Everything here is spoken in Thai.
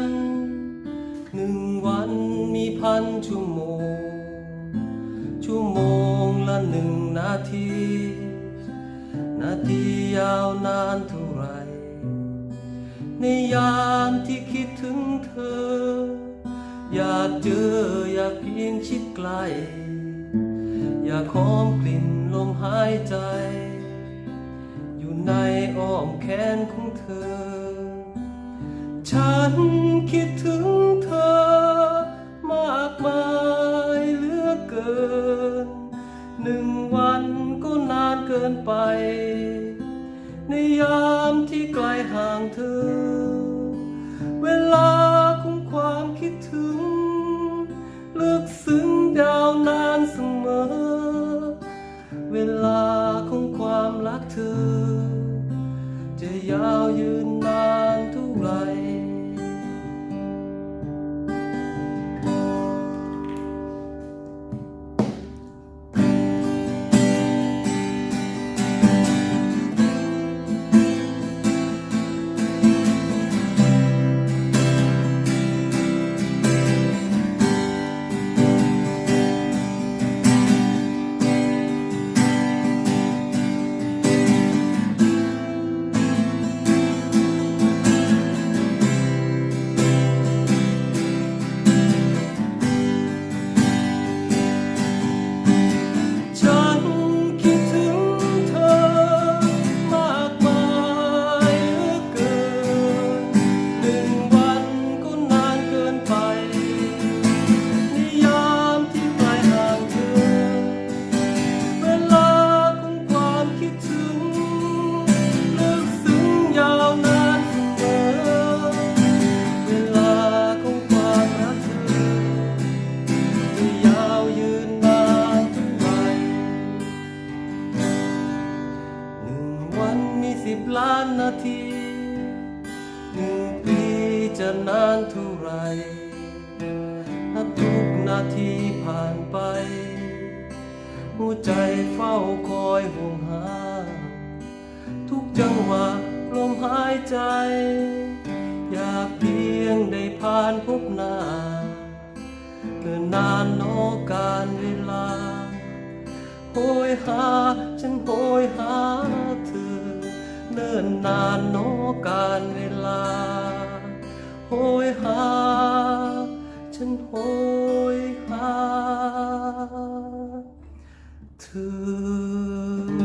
น หนึ่งวันมีพันชั่วโมง ชั่วโมงละหนึ่งนาที นาทียาวนานเท่าไร ในยามที่คิดถึงเธอ อยากเจออยากเพียงชิดไกล อยากหอมกลิ่นลมหายใจ อยู่ในอ้อมแขนของเธอ ฉันคิดถึงเธอมากมายเหลือเกิน หนึ่งวันก็นานเกินไป ในยามที่ไกลห่างเธอ สิบล้านนาทีหนึ่งปีจะนานเท่าไรนับทุกนาทีผ่านไป หัวใจเฝ้าคอยห่วงหา ทุกจังหวะลมหายใจ อยากเพียงได้ผ่านพบหน้าเนิ่นนานโนการเวลา โหยหา ฉันโหยหา นนานโนการเวลา โหยหา ฉันโหยหา เธง